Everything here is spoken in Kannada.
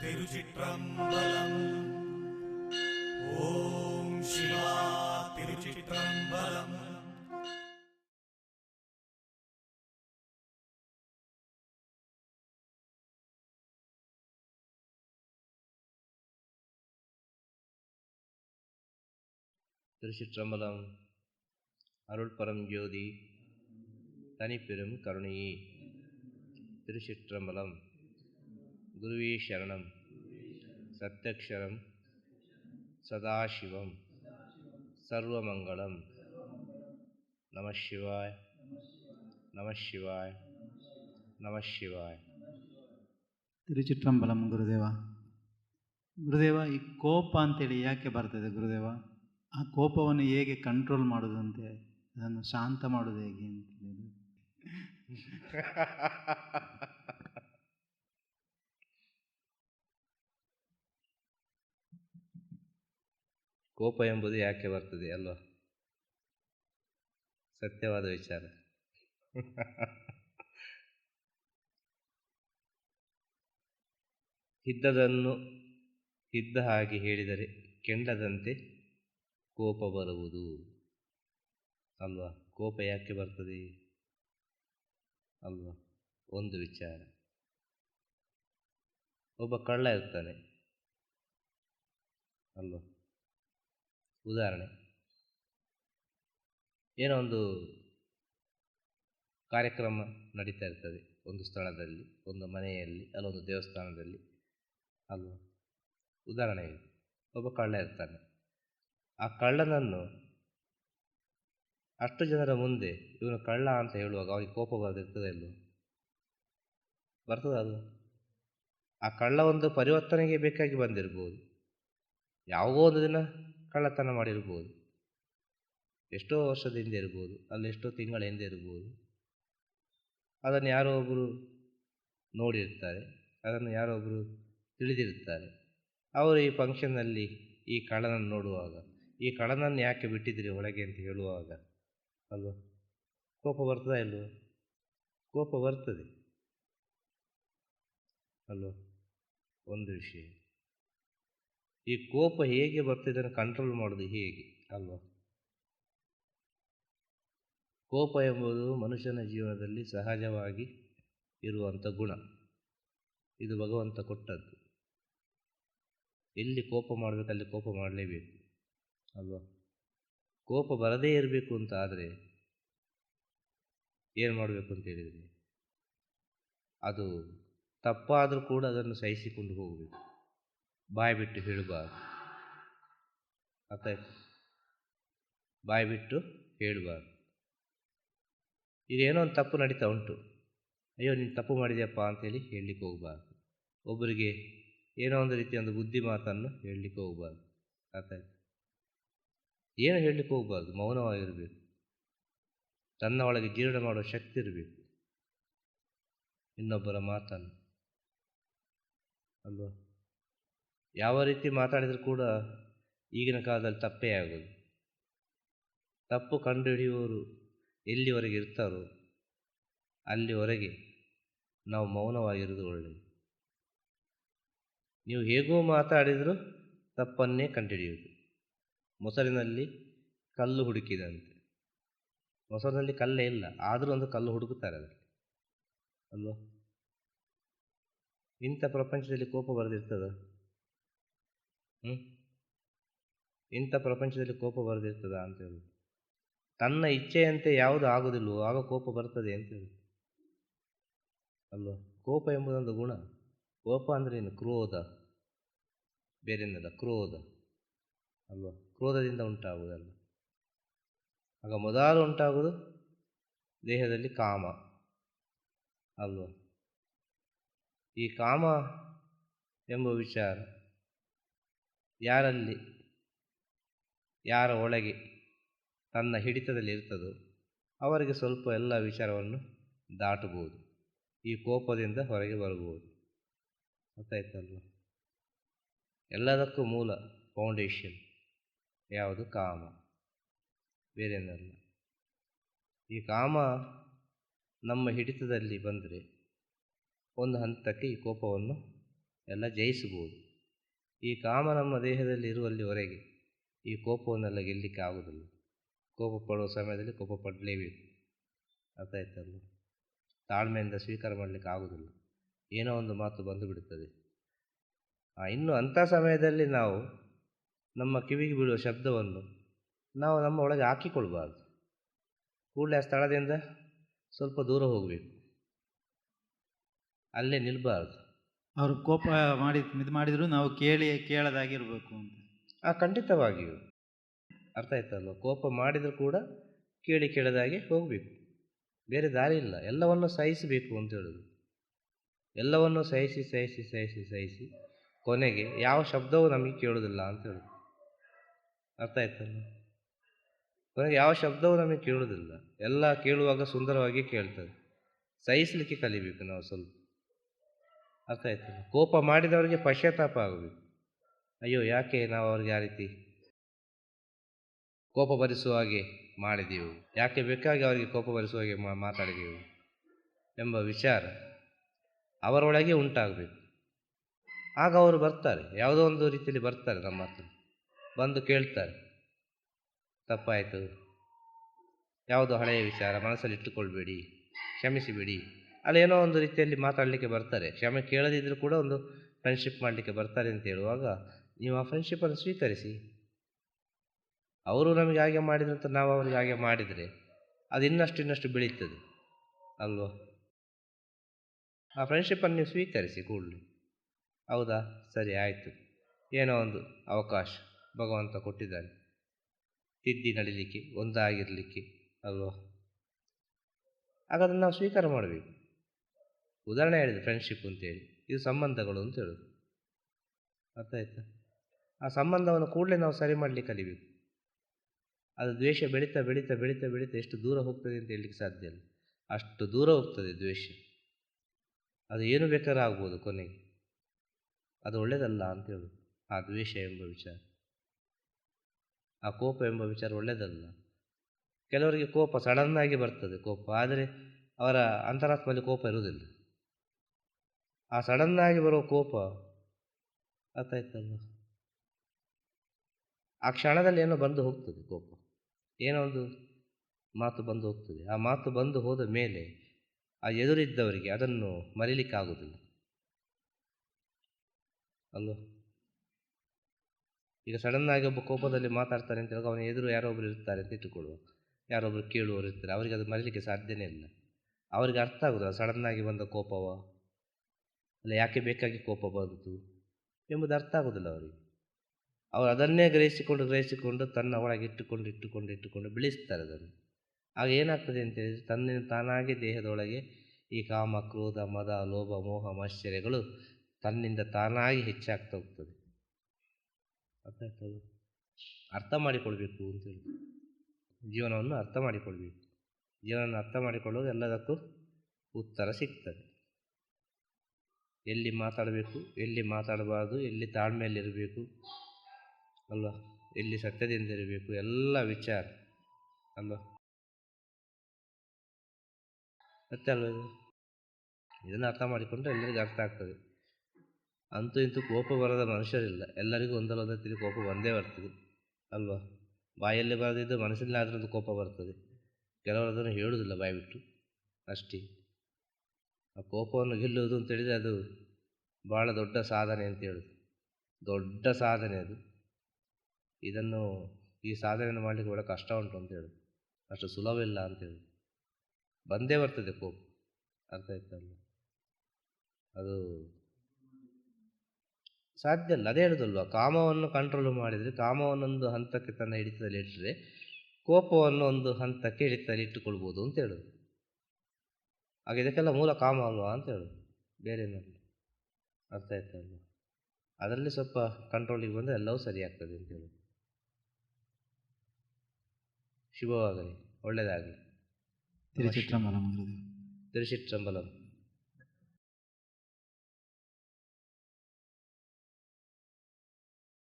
திருச்சிற்றம்பலம். ஓம் சிவா திருச்சிற்றம்பலம். திருச்சிற்றம்பலம். அருள் பரம் ஜோதி தனிப்பெரும் கருணையே. திருச்சிற்றம்பலம். குருவே சரணம். சத்தக்ஷரம் சதாசிவம் சர்வமங்களம் நம சிவாய் நம சிவாய் நம சிவாய் ತಿರುಚಿಟ್ರಂಬಲಂ ಗುರುದೇವ ಗುರುದೇವ ಈ ಕೋಪ ಅಂತೇಳಿ ಯಾಕೆ ಬರ್ತದೆ ಗುರುದೇವ ಆ ಕೋಪವನ್ನು ಹೇಗೆ ಕಂಟ್ರೋಲ್ ಮಾಡೋದು ಅಂತೆ ಅದನ್ನು ಶಾಂತ ಮಾಡೋದು ಹೇಗೆ ಅಂತ ಕೋಪ ಎಂಬುದು ಯಾಕೆ ಬರ್ತದೆ ಅಲ್ವಾ? ಸತ್ಯವಾದ ವಿಚಾರ. ಇದ್ದದನ್ನು, ಇದ್ದ ಹಾಗೆ ಹೇಳಿದರೆ ಕೆಂಡದಂತೆ ಕೋಪ ಬರುವುದು ಅಲ್ವಾ? ಕೋಪ ಯಾಕೆ ಬರ್ತದೆ ಅಲ್ವಾ? ಒಂದು ವಿಚಾರ. ಒಬ್ಬ ಕಳ್ಳ ಇರ್ತಾನೆ ಅಲ್ವಾ? ಉದಾಹರಣೆ. ಏನೋ ಒಂದು ಕಾರ್ಯಕ್ರಮ ನಡೀತಾ ಇರ್ತದೆ. ಒಂದು ಸ್ಥಳದಲ್ಲಿ, ಒಂದು ಮನೆಯಲ್ಲಿ, ಅಲ್ಲೊಂದು ದೇವಸ್ಥಾನದಲ್ಲಿ. ಅಲ್ವಾ? ಉದಾಹರಣೆ ಒಬ್ಬ ಕಳ್ಳ ಇರ್ತಾನೆ. ಆ ಕಳ್ಳನನ್ನು ಅಷ್ಟು ಜನರ ಮುಂದೆ ಇವನು ಕಳ್ಳ ಅಂತ ಹೇಳುವಾಗ ಅವನಿಗೆ ಕೋಪ ಬರೆದಿರ್ತದೆ ಇಲ್ಲೋ ಬರ್ತದೆ ಆ ಕಳ್ಳ ಒಂದು ಪರಿವರ್ತನೆಗೆ ಬೇಕಾಗಿ ಬಂದಿರ್ಬೋದು. ಯಾವುದೋ ಒಂದು ದಿನ ಕಳ್ಳತನ ಮಾಡಿರ್ಬೋದು. ಎಷ್ಟೋ ವರ್ಷದ ಹಿಂದೆ ಇರ್ಬೋದು, ಅಲ್ಲಿ ಎಷ್ಟೋ ತಿಂಗಳ ಹಿಂದೆ ಇರ್ಬೋದು. ಅದನ್ನು ಯಾರೋ ಒಬ್ಬರು ನೋಡಿರ್ತಾರೆ, ಅದನ್ನು ಯಾರೋ ಒಬ್ಬರು ತಿಳಿದಿರ್ತಾರೆ ಅವರು ಈ ಫಂಕ್ಷನ್ನಲ್ಲಿ ಈ ಕಳ್ಳನನ್ನು ನೋಡುವಾಗ, ಈ ಕಳ್ಳನನ್ನು ಯಾಕೆ ಬಿಟ್ಟಿದ್ದೀರಿ ಒಳಗೆ ಅಂತ ಹೇಳುವಾಗ, ಅಲ್ವಾ? ಕೋಪ ಬರ್ತದಾ ಇಲ್ವೋ? ಕೋಪ ಬರ್ತದೆ. ಅಲ್ವಾ? ಒಂದು ವಿಷಯ. ಈ ಕೋಪ ಹೇಗೆ ಬರ್ತಿದ್ದನ್ನು ಕಂಟ್ರೋಲ್ ಮಾಡೋದು ಹೇಗೆ ಅಲ್ವಾ? ಕೋಪ ಎಂಬುದು ಮನುಷ್ಯನ ಜೀವನದಲ್ಲಿ ಸಹಜವಾಗಿ ಇರುವಂಥ ಗುಣ. ಇದು ಭಗವಂತ ಕೊಟ್ಟದ್ದು. ಎಲ್ಲಿ ಕೋಪ ಮಾಡಬೇಕು ಅಲ್ಲಿ ಕೋಪ ಮಾಡಲೇಬೇಕು ಅಲ್ವಾ? ಕೋಪ ಬರದೇ ಇರಬೇಕು ಅಂತ ಆದರೆ ಏನು ಮಾಡಬೇಕು ಅಂತ ಹೇಳಿದರೆ? ಅದು ತಪ್ಪಾದರೂ ಕೂಡ ಅದನ್ನು ಸಹಿಸಿಕೊಂಡು ಹೋಗಬೇಕು. ಬಾಯಿ ಬಿಟ್ಟು ಹೇಳಬಾರ್ದು ಅರ್ಥಾಯ್ತು? ಬಾಯಿ ಬಿಟ್ಟು ಹೇಳಬಾರ್ದು ಇದೇನೋ ಒಂದು ತಪ್ಪು ನಡೀತಾ ಉಂಟು. ಅಯ್ಯೋ, ನೀನು ತಪ್ಪು ಮಾಡಿದೆಯಪ್ಪ ಅಂತೇಳಿ ಹೇಳಲಿಕ್ಕೆ ಹೋಗಬಾರ್ದು. ಒಬ್ಬರಿಗೆ ಏನೋ ಒಂದು ರೀತಿಯ ಒಂದು ಬುದ್ಧಿ ಮಾತನ್ನು ಹೇಳಲಿಕ್ಕೆ ಹೋಗಬಾರ್ದು. ಅರ್ಥಾಯ್ತು? ಏನು ಹೇಳಲಿಕ್ಕೆ ಹೋಗಬಾರ್ದು? ಮೌನವಾಗಿರಬೇಕು. ತನ್ನ ಒಳಗೆ ಜೀರ್ಣ ಮಾಡುವ ಶಕ್ತಿ ಇರಬೇಕು. ಇನ್ನೊಬ್ಬರ ಮಾತನ್ನು. ಅಲ್ವಾ? ಯಾವ ರೀತಿ ಮಾತಾಡಿದರೂ ಕೂಡ ಈಗಿನ ಕಾಲದಲ್ಲಿ ತಪ್ಪೇ ಆಗೋದು. ತಪ್ಪು ಕಂಡುಹಿಡಿಯುವವರು ಎಲ್ಲಿವರೆಗೆ ಇರ್ತಾರೋ ಅಲ್ಲಿವರೆಗೆ ನಾವು ಮೌನವಾಗಿರೋದು ಒಳ್ಳೆಯದು ನೀವು ಹೇಗೋ ಮಾತಾಡಿದರೂ ತಪ್ಪನ್ನೇ ಕಂಡುಹಿಡಿಯುವುದು. ಮೊಸರಿನಲ್ಲಿ ಕಲ್ಲು ಹುಡುಕಿದಂತೆ ಮೊಸರಿನಲ್ಲಿ ಕಲ್ಲೇ ಇಲ್ಲ, ಆದರೂ ಒಂದು ಕಲ್ಲು ಹುಡುಕುತ್ತಾರೆ ಅದಕ್ಕೆ ಅಲ್ವಾ? ಇಂಥ ಪ್ರಪಂಚದಲ್ಲಿ ಕೋಪ ಬರೆದಿರ್ತದ? ಹ್ಞೂ ಇಂಥ ಪ್ರಪಂಚದಲ್ಲಿ ಕೋಪ ಬರೆದಿರ್ತದ ಅಂತ ಹೇಳಿ. ತನ್ನ ಇಚ್ಛೆಯಂತೆ ಯಾವುದು ಆಗೋದಿಲ್ವೋ ಆಗ ಕೋಪ ಬರ್ತದೆ ಅಂತ ಹೇಳಿ. ಅಲ್ವಾ? ಕೋಪ ಎಂಬುದೊಂದು ಗುಣ. ಕೋಪ ಅಂದ್ರೆ ಏನು? ಕ್ರೋಧ. ಬೇರೆನಲ್ಲ, ಕ್ರೋಧ. ಅಲ್ವಾ? ಕ್ರೋಧದಿಂದ ಉಂಟಾಗುವುದಲ್ಲ ಆಗ ಮೊದಲು ಉಂಟಾಗುವುದು ದೇಹದಲ್ಲಿ ಕಾಮ. ಅಲ್ವಾ? ಈ ಕಾಮ ಎಂಬ ವಿಚಾರ ಯಾರಲ್ಲಿ? ಯಾರ ಒಳಗೆ? ತನ್ನ ಹಿಡಿತದಲ್ಲಿ ಇರ್ತದೋ? ಅವರಿಗೆ ಸ್ವಲ್ಪ ಎಲ್ಲ ವಿಚಾರವನ್ನು ದಾಟಬಹುದು ಈ ಕೋಪದಿಂದ ಹೊರಗೆ ಬರಬಹುದು. ಗೊತ್ತಾಯ್ತಲ್ವ? ಎಲ್ಲದಕ್ಕೂ ಮೂಲ ಫೌಂಡೇಶನ್ ಯಾವುದು? ಕಾಮ. ಬೇರೇನಲ್ಲ. ಈ ಕಾಮ ನಮ್ಮ ಹಿಡಿತದಲ್ಲಿ ಬಂದರೆ ಒಂದು ಹಂತಕ್ಕೆ ಈ ಕೋಪವನ್ನು ಎಲ್ಲ ಜಯಿಸಬಹುದು. ಈ ಕಾಮ ನಮ್ಮ ದೇಹದಲ್ಲಿ ಇರುವಲ್ಲಿವರೆಗೆ ಈ ಕೋಪವನ್ನೆಲ್ಲ ಗೆಲ್ಲಲಿಕ್ಕೆ ಆಗುವುದಿಲ್ಲ. ಕೋಪ ಪಡುವ ಸಮಯದಲ್ಲಿ ಕೋಪ ಪಡಲೇಬೇಕು ಅರ್ಥ ಆಯ್ತಲ್ಲ ತಾಳ್ಮೆಯಿಂದ ಸ್ವೀಕಾರ ಮಾಡಲಿಕ್ಕೆ ಆಗುವುದಿಲ್ಲ. ಏನೋ ಒಂದು ಮಾತು ಬಂದು ಬಿಡುತ್ತದೆ. ಇನ್ನು ಅಂಥ ಸಮಯದಲ್ಲಿ ನಾವು ನಮ್ಮ ಕಿವಿಗೆ ಬೀಳುವ ಶಬ್ದವನ್ನು ನಾವು ನಮ್ಮ ಒಳಗೆ ಹಾಕಿಕೊಳ್ಬಾರ್ದು ಕೂಡಲೇ ಆ ಸ್ಥಳದಿಂದ ಸ್ವಲ್ಪ ದೂರ ಹೋಗಬೇಕು. ಅಲ್ಲೇ ನಿಲ್ಬಾರ್ದು. ಅವರು ಕೋಪ ಮಾಡಿ, ಇದು ಮಾಡಿದ್ರು ನಾವು ಕೇಳಿ, ಕೇಳದಾಗಿರ್ಬೇಕು ಅಂತ. ಆ, ಖಂಡಿತವಾಗಿಯೂ. ಅರ್ಥ ಆಯ್ತಲ್ವ? ಕೋಪ ಮಾಡಿದರೂ ಕೂಡ ಕೇಳಿ ಕೇಳದಾಗೆ ಹೋಗಬೇಕು. ಬೇರೆ ದಾರಿ ಇಲ್ಲ. ಎಲ್ಲವನ್ನು ಸಹಿಸಬೇಕು ಅಂತ ಹೇಳೋದು. ಎಲ್ಲವನ್ನು ಸಹಿಸಿ ಸಹಿಸಿ ಸಹಿಸಿ ಸಹಿಸಿ ಕೊನೆಗೆ ಯಾವ ಶಬ್ದವೂ ನಮಗೆ ಕೇಳೋದಿಲ್ಲ ಅಂತ ಹೇಳೋದು. ಅರ್ಥ ಆಯ್ತಲ್ಲ ಕೊನೆಗೆ ಯಾವ ಶಬ್ದವೂ ನಮಗೆ ಕೇಳೋದಿಲ್ಲ. ಎಲ್ಲ ಕೇಳುವಾಗ ಸುಂದರವಾಗಿ ಕೇಳ್ತದೆ. ಸಹಿಸಲಿಕ್ಕೆ ಕಲಿಬೇಕು ನಾವು ಸ್ವಲ್ಪ. ಆಯ್ತಲ್ಲ ಕೋಪ ಮಾಡಿದವರಿಗೆ ಪಶ್ಚಾತ್ತಾಪ ಆಗಬೇಕು ಅಯ್ಯೋ, ಯಾಕೆ ನಾವು ಅವ್ರಿಗೆ ಆ ರೀತಿ ಕೋಪ ಭರಿಸುವ ಹಾಗೆ ಮಾಡಿದೆವು? ಯಾಕೆ ಬೇಕಾಗಿ ಅವರಿಗೆ ಕೋಪ ಭರಿಸುವ ಹಾಗೆ ಮಾತಾಡಿದೆವು? ಎಂಬ ವಿಚಾರ ಅವರೊಳಗೆ ಉಂಟಾಗಬೇಕು. ಆಗ ಅವರು ಬರ್ತಾರೆ. ಯಾವುದೋ ಒಂದು ರೀತಿಯಲ್ಲಿ ಬರ್ತಾರೆ ನಮ್ಮ ಹತ್ರ. ಬಂದು ಕೇಳ್ತಾರೆ. ತಪ್ಪಾಯಿತು. ಯಾವುದು ಹಳೆಯ ವಿಚಾರ ಮನಸ್ಸಲ್ಲಿ ಇಟ್ಟುಕೊಳ್ಬೇಡಿ. ಕ್ಷಮಿಸಿಬಿಡಿ. ಅಲ್ಲಿ ಏನೋ ಒಂದು ರೀತಿಯಲ್ಲಿ ಮಾತಾಡಲಿಕ್ಕೆ ಬರ್ತಾರೆ. ಕ್ಷಮೆ ಕೇಳದಿದ್ದರೂ ಕೂಡ ಒಂದು ಫ್ರೆಂಡ್ಶಿಪ್ ಮಾಡಲಿಕ್ಕೆ ಬರ್ತಾರೆ ಅಂತ ಹೇಳುವಾಗ, ನೀವು ಆ ಫ್ರೆಂಡ್ಶಿಪ್ಪನ್ನು ಸ್ವೀಕರಿಸಿ. ಅವರು ನಮಗೆ ಹಾಗೆ ಮಾಡಿದಂತ ನಾವು ಅವರಿಗೆ ಹಾಗೆ ಮಾಡಿದರೆ ಅದು ಇನ್ನಷ್ಟು ಇನ್ನಷ್ಟು ಬೆಳೀತದೆ. ಅಲ್ವಾ? ಆ ಫ್ರೆಂಡ್ಶಿಪ್ಪನ್ನು ನೀವು ಸ್ವೀಕರಿಸಿ ಕೂಡಲೇ. ಹೌದಾ? ಸರಿ, ಆಯಿತು. ಏನೋ ಒಂದು ಅವಕಾಶ ಭಗವಂತ ಕೊಟ್ಟಿದ್ದಾನೆ. ತಿದ್ದಿ ನಡಿಲಿಕ್ಕೆ, ಒಂದಾಗಿರಲಿಕ್ಕೆ, ಅಲ್ವಾ? ಹಾಗಾದ್ರೆ ನಾವು ಸ್ವೀಕಾರ ಮಾಡಬೇಕು. ಉದಾಹರಣೆ ಹೇಳಿದೆ ಫ್ರೆಂಡ್ಶಿಪ್ ಅಂತೇಳಿ. ಇದು ಸಂಬಂಧಗಳು ಅಂತ ಹೇಳೋದು. ಅರ್ಥ ಆಯ್ತಾ ಆ ಸಂಬಂಧವನ್ನು ಕೂಡಲೇ ನಾವು ಸರಿ ಮಾಡಲಿಕ್ಕೆ ಕಲಿಬೇಕು. ಅದು ದ್ವೇಷ ಬೆಳೀತಾ ಬೆಳೀತಾ ಬೆಳೀತಾ ಬೆಳೀತಾ ಎಷ್ಟು ದೂರ ಹೋಗ್ತದೆ ಅಂತ ಹೇಳಲಿಕ್ಕೆ ಸಾಧ್ಯ ಇಲ್ಲ. ಅಷ್ಟು ದೂರ ಹೋಗ್ತದೆ ದ್ವೇಷ. ಅದು ಏನು ಬೇಕಾದ್ರೂ ಆಗ್ಬೋದು ಕೊನೆಗೆ. ಅದು ಒಳ್ಳೆಯದಲ್ಲ ಅಂತ ಹೇಳೋದು. ಆ ದ್ವೇಷ ಎಂಬ ವಿಚಾರ. ಆ ಕೋಪ ಎಂಬ ವಿಚಾರ ಒಳ್ಳೆಯದಲ್ಲ ಕೆಲವರಿಗೆ ಕೋಪ ಸಡನ್ನಾಗಿ ಬರ್ತದೆ ಕೋಪ. ಆದರೆ ಅವರ ಅಂತರಾತ್ಮದಲ್ಲಿ ಕೋಪ ಇರುವುದಿಲ್ಲ. ಆ ಸಡನ್ನಾಗಿ ಬರೋ ಕೋಪ ಅರ್ಥ ಆಯ್ತಲ್ಲ ಆ ಕ್ಷಣದಲ್ಲಿ ಏನೋ ಬಂದು ಹೋಗ್ತದೆ ಕೋಪ. ಏನೋ ಒಂದು ಮಾತು ಬಂದು ಹೋಗ್ತದೆ. ಆ ಮಾತು ಬಂದು ಹೋದ ಮೇಲೆ ಆ ಎದುರಿದ್ದವರಿಗೆ ಅದನ್ನು ಮರೀಲಿಕ್ಕಾಗೋದಿಲ್ಲ ಅಲ್ವ ಈಗ ಸಡನ್ನಾಗಿ ಒಬ್ಬ ಕೋಪದಲ್ಲಿ ಮಾತಾಡ್ತಾರೆ ಅಂತ ಅವನ ಎದುರು ಯಾರೊಬ್ಬರು ಇರ್ತಾರೆ ಅಂತ ಇಟ್ಟುಕೊಳ್ಳುವ. ಯಾರೊಬ್ಬರು ಕೇಳುವವರು ಇರ್ತಾರೆ. ಅವರಿಗೆ ಅದು ಮರೀಲಿಕ್ಕೆ ಸಾಧ್ಯನೇ ಇಲ್ಲ. ಅವರಿಗೆ ಅರ್ಥ ಆಗೋದಿಲ್ಲ ಸಡನ್ನಾಗಿ ಬಂದ ಕೋಪವ ಅಲ್ಲ, ಯಾಕೆ ಬೇಕಾಗಿ ಕೋಪ ಬಂತು ಎಂಬುದು ಅರ್ಥ ಆಗೋದಿಲ್ಲ ಅವರಿಗೆ. ಅವರು ಅದನ್ನೇ ಗ್ರಹಿಸಿಕೊಂಡು ಗ್ರಹಿಸಿಕೊಂಡು ತನ್ನ ಒಳಗೆ ಇಟ್ಟುಕೊಂಡು ಇಟ್ಟುಕೊಂಡು ಇಟ್ಟುಕೊಂಡು ಬೆಳೆಸ್ತಾರೆ ಅದನ್ನು. ಆಗ ಏನಾಗ್ತದೆ ಅಂತ ಹೇಳಿದ್ರೆ ತನ್ನ, ತಾನಾಗಿ ದೇಹದೊಳಗೆ ಈ ಕಾಮ, ಕ್ರೋಧ, ಮದ, ಲೋಭ, ಮೋಹ, ಮಾಶ್ಚರ್ಯಗಳು ತನ್ನಿಂದ ತಾನಾಗಿ ಹೆಚ್ಚಾಗ್ತಾ ಹೋಗ್ತದೆ. ಅರ್ಥ ಆಗ್ತದೆ ಅರ್ಥ ಮಾಡಿಕೊಳ್ಬೇಕು ಅಂತೇಳಿ ಜೀವನವನ್ನು ಅರ್ಥ ಮಾಡಿಕೊಳ್ಬೇಕು. ಜೀವನವನ್ನು ಅರ್ಥ ಮಾಡಿಕೊಳ್ಳೋದು ಎಲ್ಲದಕ್ಕೂ ಉತ್ತರ ಸಿಗ್ತದೆ. ಎಲ್ಲಿ ಮಾತಾಡಬೇಕು, ಎಲ್ಲಿ ಮಾತಾಡಬಾರ್ದು, ಎಲ್ಲಿ ತಾಳ್ಮೆಯಲ್ಲಿರಬೇಕು, ಅಲ್ವಾ? ಎಲ್ಲಿ ಸತ್ಯದಿಂದ ಇರಬೇಕು ಎಲ್ಲ ವಿಚಾರ, ಅಲ್ವಾ? ಮತ್ತೆ ಅಲ್ವ ಇದು? ಇದನ್ನು ಅರ್ಥ ಮಾಡಿಕೊಂಡ್ರೆ ಎಲ್ಲರಿಗೂ ಅರ್ಥ ಆಗ್ತದೆ. ಅಂತೂ ಇಂತೂ ಕೋಪ ಬರದ ಮನುಷ್ಯರಿಲ್ಲ. ಎಲ್ಲರಿಗೂ ಒಂದಲ್ಲ ಒಂದೇ ತಿಳಿ ಕೋಪ ಬಂದೇ ಬರ್ತದೆ, ಅಲ್ವಾ? ಬಾಯಲ್ಲಿ ಬರದಿದ್ದು ಮನಸ್ಸಿನಲ್ಲಿ ಅದರದ್ದು ಕೋಪ ಬರ್ತದೆ. ಕೆಲವರು ಅದನ್ನು ಹೇಳುವುದಿಲ್ಲ ಬಾಯ್ಬಿಟ್ಟು ಅಷ್ಟೇ. ಆ ಕೋಪವನ್ನು ಗೆಲ್ಲುವುದು ಅಂತೇಳಿದರೆ ಅದು ಭಾಳ ದೊಡ್ಡ ಸಾಧನೆ ಅಂತ ಹೇಳೋದು. ದೊಡ್ಡ ಸಾಧನೆ ಅದು. ಇದನ್ನು ಈ ಸಾಧನೆಯನ್ನು ಮಾಡಲಿಕ್ಕೆ ಭಾಳ ಕಷ್ಟ ಉಂಟು ಅಂತ ಹೇಳೋದು. ಅಷ್ಟು ಇಲ್ಲ ಅಂತ ಬಂದೇ ಬರ್ತದೆ ಕೋಪ. ಅರ್ಥ ಆಯ್ತಲ್ಲ ಅದು ಸಾಧ್ಯ ಅಲ್ಲ. ಅದೇ ಹೇಳೋದಲ್ವ? ಕಾಮವನ್ನು ಕಂಟ್ರೋಲ್ ಮಾಡಿದರೆ, ಕಾಮವನ್ನೊಂದು ಹಂತಕ್ಕೆ ತನ್ನ ಹಿಡಿತದಲ್ಲಿ ಇಟ್ಟರೆ ಕೋಪವನ್ನು ಒಂದು ಹಂತಕ್ಕೆ ಹಿಡಿತದಲ್ಲಿ ಇಟ್ಟುಕೊಳ್ಬೋದು ಅಂತ ಹೇಳೋದು. ಆಗ ಇದಕ್ಕೆಲ್ಲ ಮೂಲ ಕಾಮ ಅಲ್ವಾ ಅಂತ ಹೇಳೋದು. ಬೇರೆ ಏನಲ್ಲ ಅರ್ಥ ಆಯ್ತಲ್ವ? ಅದರಲ್ಲಿ ಸ್ವಲ್ಪ ಕಂಟ್ರೋಲಿಗೆ ಬಂದರೆ ಎಲ್ಲವೂ ಸರಿ ಆಗ್ತದೆ ಅಂತ ಹೇಳೋದು. ಶುಭವಾಗಲಿ. ಒಳ್ಳೆಯದಾಗಲಿ ತಿರುಚಿಟ್ರಂಬಲಂ ತಿರುಚಿತ್ರಂಬಲಂ ತಿರುಚಿಟ್ರಂಬಲಂ